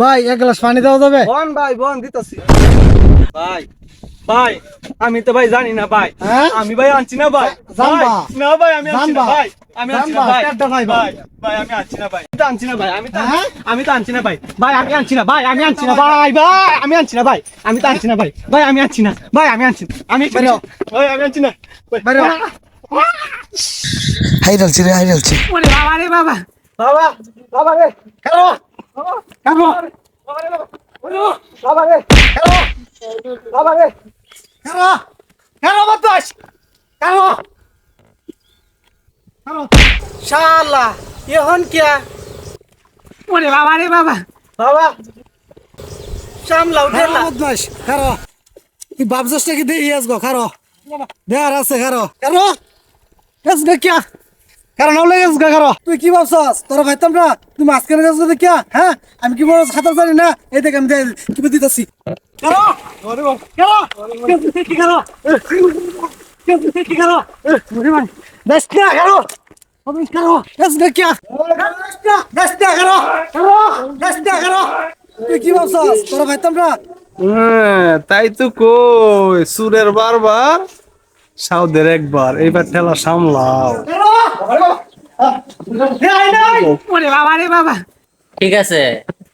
ভাই এক গ্লাস পানি দেওয়া যাবে বন ভাই বন দিতেছি ভাই ভাই আমি তো ভাই জানি না ভাই হ্যাঁ? আমি ভাই আনছি না ভাই? না ভাই আমি আনছি না ভাই আমি আনছি না ভাই ভাই, ভাই। ভাই ভাই আমি আনছি না ভাই আমি তো আনছি না ভাই আমি তো হ্যাঁ? আমি তো আনছি না ভাই ভাই আমি আনছি না ভাই আমি আনছি না ভাই ভাই আমি আনছি না ভাই আমি তো আনছি না ভাই ভাই আমি আনছি না ভাই আমি আনছি আমি ভাই আমি আনছি না ভাই, হাই ঢালছি রে হাই ওরে বাবা রে বাবা বাবা বাবা রে শালা এখন কিয়া? ওরে বাবা রে বাবা। বাবা সামলাও কারও বদমাস কারও কি ভাবছস নাকি দেই আস গো কারও দেয়ার আছে কারও কারও এস গে কিয়া কারণ হলে এস গো কারও। তুই কি ভাবছস? তোরা ভাইতাম না? তুই মাঝখানে যাস দেখি হ্যাঁ? আমি কি বড় খাতা জানি না? এই দেখ আমি কি দিতাছি হ্যাঁ, তাই তো কই সুরের বারবার। সাউদের একবার এইবার ঠেলা সামলাও। ঠিক আছে।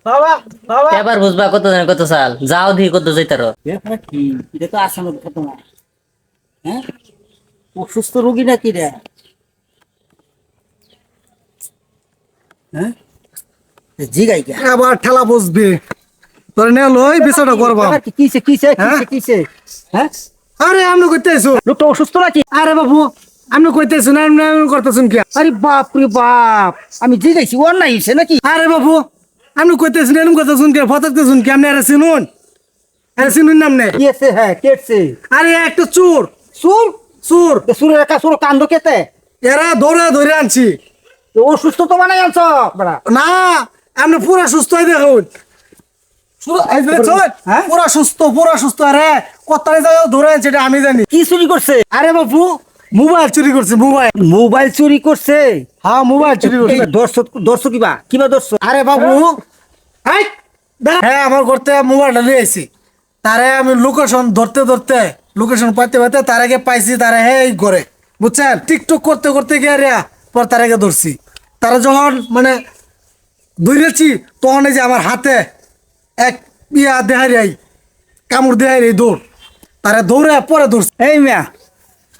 বাবা বাবা। এবার বুঝবা কত দিন কত সাল। যাও দি কত যাইতার। কি এটা তো আসানোর ঘটনা হ্যাঁ? অসুস্থ রোগী নাকি রে? হ্যাঁ? জিগাই আবার ঠেলা বসবে তোর নে লই বিচারটা করবা কিসে কিসে হ্যাঁ? কিসে কিসে? হ্যাঁ? আরে আমি কইতেছো? লোকটা অসুস্থ নাকি? আরে বাবু আমি কইতেছো না আমি আমি করতেছুন কি আরে বাপ রে বাপ আমি জিগাইছি ওর নাই সে নাকি? আরে বাবু আমি কইতেছি না আমি করতেছুন কি ফটাতেছুন কি আপনি আরে চিনুন? আরে চিনুন নাম নে কেছে হ্যাঁ কেছে আরে একটা চোর। সুর চোর। সুরের একা সুর কান্দ কেতে এরা ধরে ধরে আনছি। তো অসুস্থ তো বানাই আনছ না আপনি পুরা সুস্থ হয়ে দেখুন? হ্যাঁ? পুরা সুস্থ পুরা সুস্থ আরে। কোথায় জায়গা ধরে আনছে এটা আমি জানি। কি চুরি করছে? আরে বাবু মোবাইল চুরি করছে মোবাইল। মোবাইল চুরি করছে? হ্যাঁ মোবাইল চুরি করছে। দর্শক দর্শক কিবা? কিবা দর্শক আরে বাবু হ্যাঁ আমার করতে মোবাইলটা নিয়ে আইছি। তারে আমি লোকেশন ধরতে ধরতে লোকেশন পাইতে পাইতে তার আগে পাইছি তারা হে এই করে বুঝছেন? টিকটক করতে করতে গিয়ে রে পর তার আগে ধরছি। তারা যখন মানে ধরেছি তখন এই যে আমার হাতে এক ইয়া দেহাই রে কামড় দেহাই রে দৌড়। তারা দৌড়ে পরে ধরছি এই মিয়া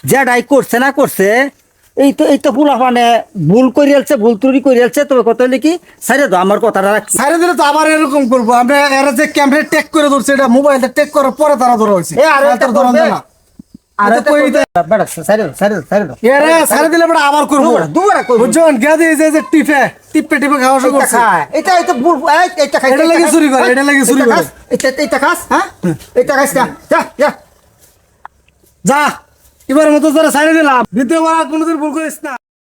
যেটাই করছে না করছে এই তো এই তো পুলা মানে ভুল করে আলছে ভুল ত্রুটি করে আলছে তবে কথা হলে কি সাইরে তো আমার কথাটা রাখছি। সাইডে দিলে তো আবার এরকম করব। আমরা এরা যে ক্যামেরা টেক করে ধরছে এটা মোবাইলটা টেক করার পরে তারা ধরা হয়েছে। আরে এটা তার ধরা না। এটা? যে এবার মতো তোরা সাইড দিলাম। দ্বিতীয়বার কোনোদিন ভুল করিস না।